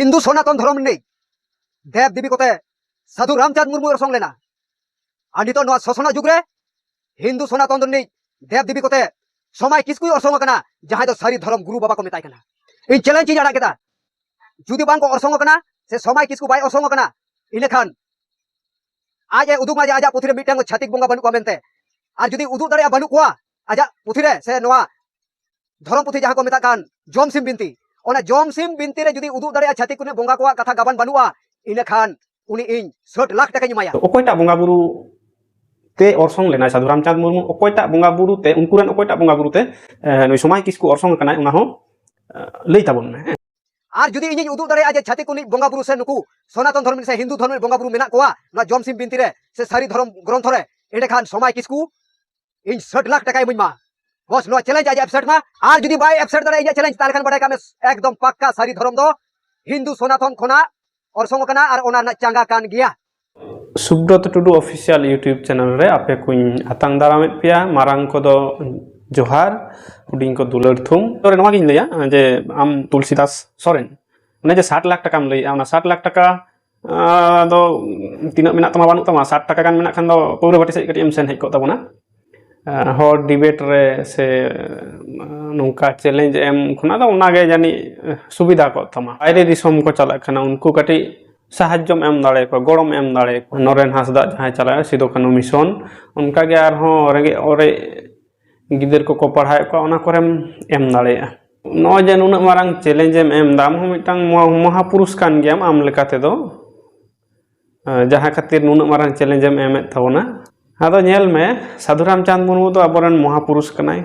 হিন্দু সনাতন ধর্ম নেই। দেব দেবী কোথায় সাধু রামচাঁদ মুর্মুর সঙ্গে না। আর নিত নয়, শোষণা যুগরে হিন্দু সনাতন নেই। দেব দেবী কোথায় সময় কিসকুই অসঙ্গ কেনা, যাহাই তো সারি ধর্ম গুরু বাবা কো মেতাই কেনা। এই চ্যালেঞ্জ ইᱧ আড়া কেদা যদি বাং কো অসঙ্গ কেনা, সে সময় কিসকু বাই অসঙ্গ কেনা। ইলেখান আজ এ উদুক যে আজা পুঁথিরে মিটাং ছাতিক বঙ্গা বানু কো মেনতে আর যদি উদুক দাঁড়িয়ে বানু কোয়া, আজা পুথিরে সে নোয়া ধর্ম পুঁথি যাহা কো মেতা কান জমসিম বিনতি। ᱚᱱᱟ ᱡᱚᱢ ᱥᱤᱢ ᱵᱤᱱᱛᱤ ᱨᱮ ᱡᱩᱫᱤ ᱩᱫᱩᱜ ᱫᱟᱲᱮᱭᱟᱜᱼᱟ ᱪᱷᱟᱹᱛᱤᱠ ᱠᱚ ᱵᱚᱸᱜᱟ ᱠᱚᱣᱟᱜ ᱠᱟᱛᱷᱟ ᱜᱟᱵᱟᱱ ᱵᱟᱹᱱᱩᱜᱼᱟ ᱤᱱᱟᱹᱠᱷᱟᱱ ᱩᱱᱤ ᱤᱧ ᱥᱟᱴ ᱞᱟᱠᱷ ᱴᱟᱠᱟᱧ ᱮᱢᱟᱭᱟ ᱚᱠᱚᱭᱴᱟᱜ ᱵᱚᱸᱜᱟ ᱵᱩᱨᱩ ᱛᱮ ᱚᱨᱥᱚᱝ ᱞᱮᱱᱟᱭ ᱥᱟᱫᱷᱩ ᱨᱟᱢᱪᱟᱸᱫᱽ ᱢᱩᱨᱢᱩ ᱚᱠᱚᱭᱴᱟᱜ ᱵᱚᱸᱜᱟ ᱵᱩᱨᱩ ᱛᱮ ᱩᱱᱠᱩᱨᱮᱱ ᱚᱠᱚᱭᱴᱟᱜ ᱵᱚᱸᱜᱟ ᱵᱩᱨᱩ ᱛᱮ ᱱᱩᱭ ᱥᱚᱢᱟᱭ ᱠᱤᱥᱠᱩ ᱚᱨᱥᱚᱝ ᱟᱠᱟᱱᱟᱭ ᱚᱱᱟ ᱦᱚᱸ ᱞᱟᱹᱭ ᱛᱟᱵᱚᱱ ᱢᱮ আর যদি ইনি উদু দাঁড়ে যে ছাতি কোনি বঙ্গা বুরু সে নুকু সনাতন ধর্মের সে হিন্দু ধর্মের বঙ্গা বুরু মেনা কোয়া না জমসিম বিনতিরে সে সারি ধর্ম গ্রন্থরে এডে খান সময় কিসকু ইন ষাট লাখ টাকা এমন মা বস লো চ্যালেঞ্জ আজ অ্যাপসেট মা। আর যদি বাই অ্যাপসেট দ্বারা এই যে চ্যালেঞ্জ তাহলে খান বড়াই কামে একদম পাক্কা সারি ধরম দো। হিন্দু, সনাতন, খোনা ওর সঙ্গ কানা আর ওনার চাঙ্গা কান গিয়া। Subrata Tudu official YouTube channel রে, আপে কুইন আতাং দারামে পিয়া, মারাং কদো জোহার হুডিং কো দুলার থুম। তোরে নমা কিন লইয়া, যে আম তুলসীদাস সরেন। মানে যে 60 লাখ টাকা আম লইয়া ওনা লাখ টাকা ᱫᱚ ᱛᱤᱱᱟᱹᱜ ᱢᱮᱱᱟᱜ ᱛᱟᱢᱟ ᱵᱟᱹᱱᱩᱜ ᱛᱟᱢᱟ 60 ᱴᱟᱠᱟ ᱜᱟᱱ ᱢᱮᱱᱟᱜ ᱠᱷᱟᱱ ᱫᱚ ᱯᱟᱹᱣᱨᱟᱹ ᱵᱟᱹᱴᱤ ᱥᱮᱫ ᱠᱟᱹᱴᱤᱡ ᱮᱢ ᱥᱮᱱ ᱦᱮᱡ ᱛᱟᱵᱚᱱᱟ ᱦᱚᱲ ᱰᱤᱵᱮᱴ ᱨᱮ ᱥᱮ ᱱᱚᱝᱠᱟ ᱪᱮᱞᱮᱧᱡ ᱮᱢ ᱠᱷᱚᱱᱟᱜ ᱫᱚ ᱚᱱᱟᱜᱮ ᱡᱟᱹᱱᱤᱡ ᱥᱩᱵᱤᱫᱷᱟ ᱠᱚᱜ ᱛᱟᱢᱟ ᱵᱟᱭᱨᱮ ᱫᱤᱥᱚᱢ ᱠᱚ ᱪᱟᱞᱟᱜ ᱠᱟᱱᱟ ᱩᱱᱠᱩ ᱠᱟᱹᱴᱤᱡ ᱥᱟᱦᱟᱡᱡᱚᱢ ᱮᱢ ᱫᱟᱲᱮᱭᱟᱠᱚᱣᱟ ᱜᱚᱲᱚᱢ ᱮᱢ ᱫᱟᱲᱮᱭᱟᱠᱚᱣᱟ ᱱᱚᱨᱮᱱ ᱦᱟᱸᱥᱫᱟ ᱡᱟᱦᱟᱸᱭ ᱪᱟᱞᱟᱜᱼᱟ ᱥᱤᱫᱩ ᱠᱟᱹᱱᱩ ᱢᱤᱥᱚᱱ ᱚᱱᱠᱟᱜᱮ ᱟᱨᱦᱚᱸ ᱨᱮᱸᱜᱮᱡ ᱚᱨᱮᱡ ᱜᱤᱫᱟᱹᱨ ᱠᱚᱠᱚ ᱯᱟᱲᱦᱟᱣᱮᱫ ᱠᱚᱣᱟ ᱚᱱᱟ ᱠᱚᱨᱮᱢ ᱮᱢ ᱫᱟᱲᱮᱭᱟᱜᱼᱟ ᱱᱚᱜᱼᱚᱭ ᱡᱮ ᱱᱩᱱᱟᱹᱜ ᱢᱟᱨᱟᱝ ᱪᱮᱞᱮᱧᱡᱽ ᱮᱢ ᱮᱢᱫᱟ ᱟᱢ ᱦᱚᱸ ᱢᱤᱫᱴᱟᱝ ᱢᱚᱦᱟᱯᱩᱨᱩᱥ ᱠᱟᱱ ᱜᱮᱭᱟᱢ ᱟᱢ ᱞᱮᱠᱟ ᱛᱮᱫᱚ ᱡᱟᱦᱟᱸ ᱠᱷᱟᱹᱛᱤᱨ ᱱᱩᱱᱟᱹᱜ ᱢᱟᱨᱟᱝ ᱪᱮᱞᱮᱧᱡᱽ ᱮᱢ ᱮᱢᱮᱫ ᱛᱟᱵᱚᱱᱟ ᱟᱫᱚ ᱧᱮᱞ ᱢᱮ ᱥᱟᱹᱫᱷᱩ ᱨᱟᱢᱪᱟᱸᱫᱽ ᱢᱩᱨᱢᱩ ᱫᱚ ᱟᱵᱚᱨᱮᱱ ᱢᱚᱦᱟᱯᱩᱨᱩᱥ ᱠᱟᱱᱟᱭ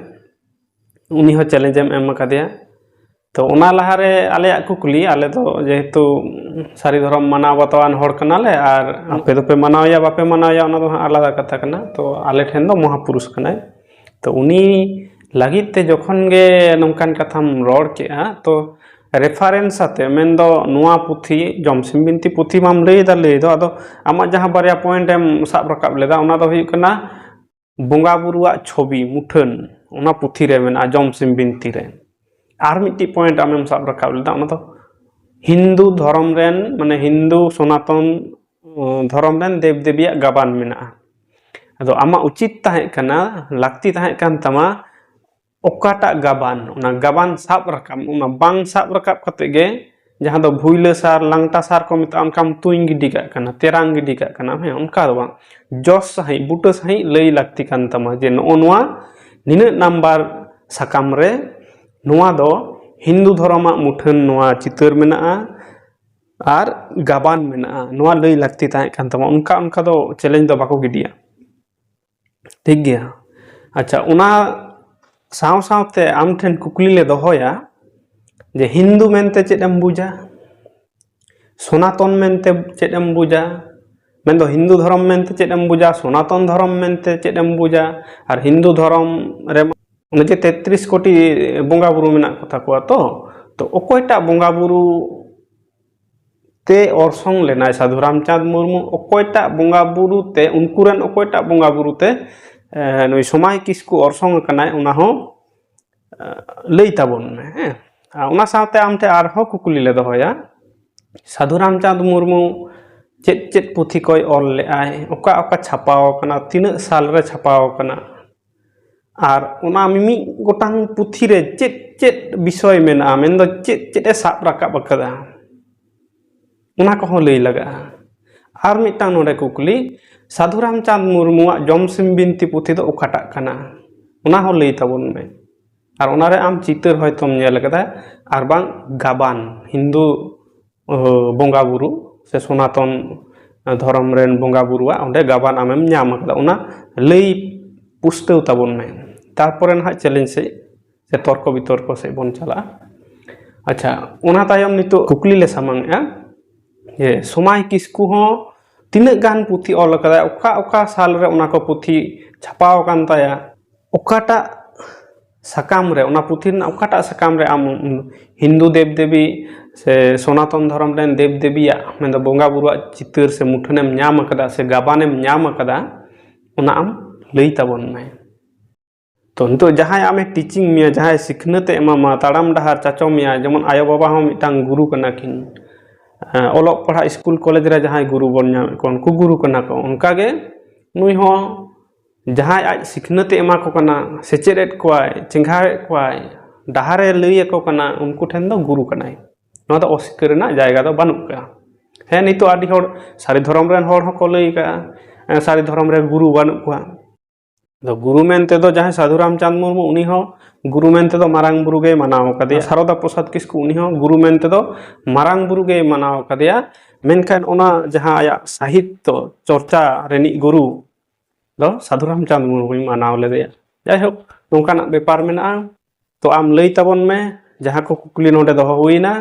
ᱩᱱᱤ ᱦᱚᱸ ᱪᱮᱞᱮᱧᱡᱽ ᱮᱢ ᱮᱢ ᱟᱠᱟᱫᱮᱭᱟ ᱛᱚ ᱚᱱᱟ ᱞᱟᱦᱟᱨᱮ ᱟᱞᱮᱭᱟᱜ ᱠᱩᱠᱞᱤ ᱟᱞᱮ ᱫᱚ ᱡᱮᱦᱮᱛᱩ ᱥᱟᱹᱨᱤ ᱫᱷᱚᱨᱚᱢ ᱢᱟᱱᱟᱣ ᱵᱟᱛᱟᱣᱟᱱ ᱦᱚᱲ ᱠᱟᱱᱟᱞᱮ ᱟᱨ ᱟᱯᱮ ᱫᱚᱯᱮ ᱢᱟᱱᱟᱣᱮᱭᱟ ᱵᱟᱯᱮ ᱢᱟᱱᱟᱣᱮᱭᱟ ᱚᱱᱟ ᱫᱚ ᱦᱟᱸᱜ ᱟᱞᱟᱫᱟ ᱠᱟᱛᱷᱟ ᱠᱟᱱᱟ ᱛᱚ ᱟᱞᱮ ᱴᱷᱮᱱ ᱫᱚ ᱢᱚᱦᱟᱯᱩᱨᱩᱥ ᱠᱟᱱᱟᱭ ᱛᱚ ᱩᱱᱤ ᱞᱟᱹᱜᱤᱫ ᱛᱮ ᱡᱚᱠᱷᱚᱱ ᱜᱮ ᱱᱚᱝᱠᱟᱱ ᱠᱟᱛᱷᱟᱢ ᱨᱚᱲ ᱠᱮᱜᱼᱟ ᱛᱚ ᱨᱮᱯᱷᱟᱨᱮᱱᱥ ᱟᱛᱮ ᱢᱮᱱᱫᱚ ᱱᱚᱣᱟ ᱯᱩᱛᱷᱤ ᱡᱚᱢᱥᱤᱢ ᱵᱤᱱᱛᱤ ᱯᱩᱛᱷᱤ ᱢᱟᱢ ᱞᱟᱹᱭᱫᱟ ᱞᱟᱹᱭ ᱫᱚ ᱟᱫᱚ ᱟᱢᱟᱜ ᱡᱟᱦᱟᱸ ᱵᱟᱨᱭᱟ ᱯᱚᱭᱮᱱᱴ ᱮᱢ ᱥᱟᱵ ᱨᱟᱠᱟᱵ ᱞᱮᱫᱟ ᱚᱱᱟ ᱫᱚ ᱦᱩᱭᱩᱜ ᱠᱟᱱᱟ ᱵᱚᱸᱜᱟ ᱵᱩᱨᱩᱣᱟᱜ ᱪᱷᱚᱵᱤ ᱢᱩᱴᱷᱟᱹᱱ ᱚᱱᱟ ᱯᱩᱛᱷᱤ ᱨᱮ ᱢᱮᱱᱟᱜᱼᱟ ᱡᱚᱢᱥᱤᱢ ᱵᱤᱱᱛᱤ ᱨᱮ ᱟᱨ ᱢᱤᱫᱴᱤᱡ ᱯᱚᱭᱮᱱᱴ ᱟᱢᱮᱢ ᱥᱟᱵ ᱨᱟᱠᱟᱵ ᱞᱮᱫᱟ ᱚᱱᱟ ᱫᱚ ᱦᱤᱱᱫᱩ ᱫᱷᱚᱨᱚᱢ ᱨᱮᱱ ᱢᱟᱱᱮ ᱦᱤᱱᱫᱩ ᱥᱚᱱᱟᱛᱚᱱ ᱫᱷᱚᱨᱚᱢ ᱨᱮᱱ ᱫᱮᱵᱽᱫᱮᱵᱤᱭᱟᱜ ᱜᱟᱵᱟᱱ ᱢᱮᱱᱟᱜᱼᱟ ᱟᱫᱚ ᱟᱢᱟᱜ ᱩᱪᱤᱛ ᱛᱟᱦᱮᱸ ᱠᱟᱱᱟ ᱞᱟᱹᱠᱛᱤ ᱛᱟᱦᱮᱸ ᱠᱟᱱ ᱛᱟᱢᱟ okata gaban. Una gaban sap rakam nah, bang sap rakap katege jahan do bhuila sar langta sar ko mit an kam tuing dikka kana terang dikka kana. Me on ka do jos sahi buta sahi lei kan tama. Je no onwa nina number noa do hindu dharma muthan noa chitur mena ar gaban mena a noa lei lakti ta kan tama. Unka unka do challenge do bako gidia thik gya acha una ᱥᱟᱶ ᱥᱟᱶᱛᱮ ᱟᱢ ᱴᱷᱮᱱ ᱠᱩᱠᱞᱤ ᱞᱮ ᱫᱚᱦᱚᱭᱟ ᱡᱮ ᱦᱤᱱᱫᱩ ᱢᱮᱱᱛᱮ ᱪᱮᱫ ᱮᱢ ᱵᱩᱡᱟ ᱥᱚᱱᱟᱛᱚᱱ ᱢᱮᱱᱛᱮ ᱪᱮᱫ ᱮᱢ ᱵᱩᱡᱟ ᱢᱮᱱᱫᱚ ᱦᱤᱱᱫᱩ ᱫᱷᱚᱨᱚᱢ ᱢᱮᱱᱛᱮ ᱪᱮᱫ ᱮᱢ ᱵᱩᱡᱟ ᱥᱚᱱᱟᱛᱚᱱ ᱫᱷᱚᱨᱚᱢ ᱢᱮᱱᱛᱮ ᱪᱮᱫ ᱮᱢ ᱵᱩᱡᱟ ᱟᱨ ᱦᱤᱱᱫᱩ ᱫᱷᱚᱨᱚᱢ ᱨᱮ ᱚᱱᱮ ᱡᱮ ᱛᱮᱛᱨᱤᱥ ᱠᱳᱴᱤ ᱵᱚᱸᱜᱟ ᱵᱩᱨᱩ ᱢᱮᱱᱟᱜ ᱠᱚ ᱛᱟᱠᱚᱣᱟ ᱛᱚ ᱛᱚ ᱚᱠᱚᱭᱴᱟᱜ ᱵᱚᱸᱜᱟ ᱵᱩᱨᱩ ᱛᱮ ᱚᱨᱥᱚᱝ ᱞᱮᱱᱟᱭ ᱥᱟᱫᱷᱩ ᱨᱟᱢᱪᱟᱸᱫᱽ ᱢᱩᱨᱢᱩ ᱚᱠᱚᱭᱴᱟᱜ ᱵᱚᱸᱜᱟ ᱵᱩᱨᱩ ᱛᱮ ᱩᱱᱠᱩ ᱨᱮᱱ ᱚᱠᱚᱭᱴᱟᱜ ᱵᱚᱸᱜᱟ ᱵᱩᱨᱩ ᱛᱮ समय किस को अरसंग लैताबन में आमठे और कुकी ले दया साधु रामचांद मुरमु चेत चे पुथी कोई ऑल ले आए उका उका छापा तीना साल रे छापा और मिमी गोटांग पुथी रे चे चेत विषय में चे चे साब रकाब अकदा उना को हो लगा ᱟᱨ ᱢᱤᱫᱴᱟᱝ ᱱᱚᱰᱮ ᱠᱩᱠᱞᱤ ᱥᱟᱫᱷᱩ ᱨᱟᱢᱪᱟᱸᱫᱽ ᱢᱩᱨᱢᱩᱣᱟᱜ ᱡᱚᱢᱥᱤᱢ ᱵᱤᱱᱛᱤ ᱯᱩᱛᱷᱤ ᱫᱚ ᱚᱠᱟᱴᱟᱜ ᱠᱟᱱᱟ ᱚᱱᱟ ᱦᱚᱸ ᱞᱟᱹᱭ ᱛᱟᱵᱚᱱ ᱢᱮ ᱟᱨ ᱚᱱᱟᱨᱮ ᱟᱢ ᱪᱤᱛᱟᱹᱨ ᱦᱚᱭᱛᱚᱢ ᱧᱮᱞ ᱟᱠᱟᱫᱟ ᱟᱨ ᱵᱟᱝ ᱜᱟᱵᱟᱱ ᱦᱤᱱᱫᱩ ᱵᱚᱸᱜᱟ ᱵᱩᱨᱩ ᱥᱮ ᱥᱚᱱᱟᱛᱚᱱ ᱫᱷᱚᱨᱚᱢ ᱨᱮᱱ ᱵᱚᱸᱜᱟ ᱵᱩᱨᱩᱣᱟᱜ ᱚᱸᱰᱮ ᱜᱟᱵᱟᱱ ᱟᱢᱮᱢ ᱧᱟᱢ ᱟᱠᱟᱫᱟ ᱚᱱᱟ ᱞᱟᱹᱭ ᱯᱩᱥᱴᱟᱹᱣ ᱛᱟᱵᱚᱱ ᱢᱮ ᱛᱟᱨᱯᱚᱨᱮ ᱱᱟᱦᱟᱜ ᱪᱮᱞᱮᱧᱡᱽ ᱥᱮᱡ ᱥᱮ ᱛᱚᱨᱠᱚ ᱵᱤᱛᱚᱨᱠᱚ ᱥᱮᱡ ᱵᱚᱱ ᱪᱟᱞᱟᱜᱼᱟ ᱟᱪᱪᱷᱟ ᱚᱱᱟ ᱛᱟᱭᱚᱢ ᱱᱤᱛᱚᱜ ᱠᱩᱠᱞᱤ ᱞᱮ ᱥᱟᱢᱟᱝ ᱮᱜᱼᱟ ᱡᱮ ᱥᱚᱢᱟᱭ ᱠᱤᱥᱠᱩ ᱦᱚᱸ ᱛᱤᱱᱟᱹᱜ ᱜᱟᱱ ᱯᱩᱛᱷᱤ ᱚᱞ ᱟᱠᱟᱫᱟᱭ ᱚᱠᱟ ᱚᱠᱟ ᱥᱟᱞ ᱨᱮ ᱚᱱᱟ ᱠᱚ ᱯᱩᱛᱷᱤ ᱪᱷᱟᱯᱟᱣ ᱟᱠᱟᱱ ᱛᱟᱭᱟ ᱚᱠᱟᱴᱟᱜ ᱥᱟᱠᱟᱢ ᱨᱮ ᱚᱱᱟ ᱯᱩᱛᱷᱤ ᱨᱮᱱᱟᱜ ᱚᱠᱟᱴᱟᱜ ᱥᱟᱠᱟᱢ ᱨᱮ ᱟᱢ ᱦᱤᱱᱫᱩ ᱫᱮᱵ ᱫᱮᱵী ᱥᱮ ᱥᱚᱱᱟᱛᱚᱱ ᱫᱷᱚᱨᱚᱢ ᱨᱮᱱ ᱫᱮᱵ ᱫᱮᱵᱤᱭᱟᱜ ᱢᱮᱱᱫᱚ ᱵᱚᱸᱜᱟ ᱵᱩᱨᱩᱣᱟᱜ ᱪᱤᱛᱟᱹᱨ ᱥᱮ ᱢᱩᱴᱷᱟᱹᱱᱮᱢ ᱧᱟᱢ ᱟᱠᱟᱫᱟ ᱥᱮ ᱜᱟᱵᱟᱱᱮᱢ ᱧᱟᱢ ᱟᱠᱟᱫᱟ ᱚᱱᱟ ᱟᱢ ᱞᱟᱹᱭ ᱛᱟᱵᱚᱱ ᱢᱮ ᱛᱚ ᱱᱤᱛᱚᱜ ᱡᱟᱦᱟᱸᱭ ᱟᱢᱮ ᱴᱤᱪᱤᱝ ᱢᱮᱭᱟ ᱡᱟᱦᱟᱸᱭ ᱥᱤᱠᱷᱱᱟᱹᱛ ᱮ ᱮᱢᱟᱢᱟ ᱛᱟᱲᱟᱢ ᱰᱟᱦᱟᱨ ᱪᱟᱪᱚ ᱢᱮᱭᱟ ᱡᱮᱢᱚᱱ ᱟᱭᱳᱼᱵᱟᱵᱟ ᱦᱚᱸ ᱢᱤᱫᱴᱟᱝ ᱜᱩᱨᱩ ᱠᱟᱱᱟ ᱠᱤᱱ ᱮᱸ ᱚᱞᱚᱜ ᱯᱟᱲᱦᱟᱜ ᱥᱠᱩᱞ ᱠᱚᱞᱮᱡᱽ ᱨᱮ ᱡᱟᱦᱟᱸᱭ ᱜᱩᱨᱩ ᱵᱚᱱ ᱧᱟᱢᱮᱫ ᱠᱚ ᱩᱱᱠᱩ ᱜᱩᱨᱩ ᱠᱟᱱᱟ ᱠᱚ ᱚᱱᱠᱟᱜᱮ ᱱᱩᱭ ᱦᱚᱸ ᱡᱟᱦᱟᱸᱭ ᱟᱡ ᱥᱤᱠᱷᱱᱟᱹᱛᱮ ᱮᱢᱟ ᱠᱚ ᱠᱟᱱᱟ ᱥᱮᱪᱮᱫ ᱮᱫ ᱠᱚᱣᱟᱭ ᱪᱮᱸᱜᱷᱟᱣᱮᱫ ᱠᱚᱣᱟᱭ ᱰᱟᱦᱟᱨᱮ ᱞᱟᱹᱭ ᱟᱠᱚ ᱠᱟᱱᱟ ᱩᱱᱠᱩ ᱴᱷᱮᱱ ᱫᱚ ᱜᱩᱨᱩ ᱠᱟᱱᱟᱭ ᱱᱚᱣᱟ ᱫᱚ ᱚᱥᱤᱠᱟᱹ ᱨᱮᱱᱟᱜ ᱡᱟᱭᱜᱟ ᱫᱚ ᱵᱟᱹᱱᱩᱜ ᱠᱟᱜᱼᱟ ᱦᱮᱸ ᱱᱤᱛᱚᱜ ᱟᱹᱰᱤ ᱦᱚᱲ ᱥᱟᱹᱨᱤ ᱫᱷᱚᱨᱚᱢ ᱨᱮᱱ ᱦᱚᱲ ᱦᱚᱸᱠᱚ ᱞᱟᱹᱭ ᱠᱟᱜᱼᱟ ᱥᱟᱹᱨᱤ ᱫᱷᱚᱨᱚᱢ ᱨᱮ ᱜᱩᱨᱩ ᱵᱟᱹᱱᱩᱜ ᱠᱚᱣᱟ ᱫᱚ ᱜᱩᱨᱩ ᱢᱮᱱᱛᱮ ᱫᱚ ᱡᱟᱦᱟᱸᱭ ᱥᱟᱫᱷᱩ ᱨᱟᱢᱪᱟᱸᱫᱽ ᱢᱩᱨᱢᱩ ᱩᱱᱤ ᱦᱚᱸ ᱜᱩᱨᱩ ᱢᱮᱱᱛᱮ ᱫᱚ ᱢᱟᱨᱟᱝ ᱵᱩᱨᱩ ᱜᱮᱭ ᱢᱟᱱᱟᱣ ᱟᱠᱟᱫᱮᱭᱟ ᱥᱟᱨᱚᱫᱟ ᱯᱨᱚᱥᱟᱫᱽ ᱠᱤᱥᱠᱩ ᱩᱱᱤ ᱦᱚᱸ ᱜᱩᱨᱩ ᱢᱮᱱᱛᱮ ᱫᱚ ᱢᱟᱨᱟᱝ ᱵᱩᱨᱩ ᱜᱮᱭ ᱢᱟᱱᱟᱣ ᱟᱠᱟᱫᱮᱭᱟ ᱢᱮᱱᱠᱷᱟᱱ ᱚᱱᱟ ᱡᱟᱦᱟᱸ ᱟᱭᱟᱜ ᱥᱟᱦᱤᱛᱛᱚ ᱪᱚᱨᱪᱟ ᱨᱮᱱᱤᱡ ᱜᱩᱨᱩ ᱫᱚ ᱥᱟᱫᱷᱩ ᱨᱟᱢᱪᱟᱸᱫᱽ ᱢᱩᱨᱢᱩᱭ ᱢᱟᱱᱟᱣ ᱞᱮᱫᱮᱭᱟ ᱡᱟᱭᱦᱳᱠ ᱱᱚᱝᱠᱟᱱᱟᱜ ᱵᱮᱯᱟᱨ ᱢᱮᱱᱟᱜᱼᱟ ᱛᱚ ᱟᱢ ᱞᱟᱹᱭ ᱛᱟᱵᱚᱱ ᱢᱮ ᱡᱟᱦᱟᱸ ᱠᱚ ᱠᱩᱠᱞᱤ ᱱᱚᱸᱰᱮ ᱫᱚᱦᱚ ᱦᱩᱭᱱᱟ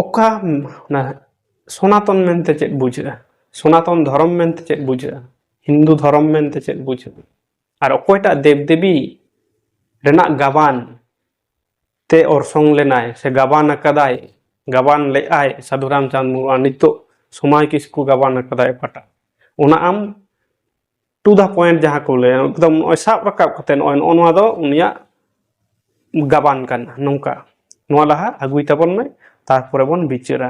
ᱚᱠᱟ ᱚᱱᱟ ᱥᱚᱱᱟᱛᱚᱱ ᱢᱮᱱᱛᱮ ᱪᱮᱫ ᱵᱩᱡᱷᱟᱹᱜᱼᱟ ᱥᱚᱱᱟᱛᱚᱱ ᱫᱷᱚᱨᱚᱢ ᱢᱮᱱᱛᱮ ᱪᱮᱫ ᱵᱩᱡᱷᱟᱹᱜᱼᱟ ᱵᱩᱡᱷᱟᱹᱜᱼᱟ হিন্দু ধর্ম মেনতে চেদ বুঝাবে আর অকয়টা দেবদেবী রেনাক গাবান তে অর্সং লেনায় সে গাবান আকাদায় গাবান লেআয় সাধু রামচাঁদ মুর্মু আর নিত্য সময় কিসকু গাবান আকাদায় পাটা ওনা আম টু দা পয়েন্ট যাহা কো ᱞᱟᱹᱭᱟ ᱮᱠᱫᱚᱢ ᱱᱚᱜᱼᱚᱭ ᱥᱟᱵ ᱨᱟᱠᱟᱵ ᱠᱟᱛᱮ ᱱᱚᱜᱼᱚᱭ ᱱᱚᱜᱼᱚ ᱱᱚᱣᱟ ᱫᱚ ᱩᱱᱤᱭᱟᱜ ᱜᱟᱵᱟᱱ ᱠᱟᱱᱟ ᱱᱚᱝᱠᱟ ᱱᱚᱣᱟ ᱞᱟᱦᱟ ᱟᱹᱜᱩᱭ ᱛᱟᱵᱚᱱ ᱢᱮ ᱛᱟᱨᱯᱚᱨᱮ ᱵᱚᱱ ᱵᱤᱪᱟᱹᱨᱟ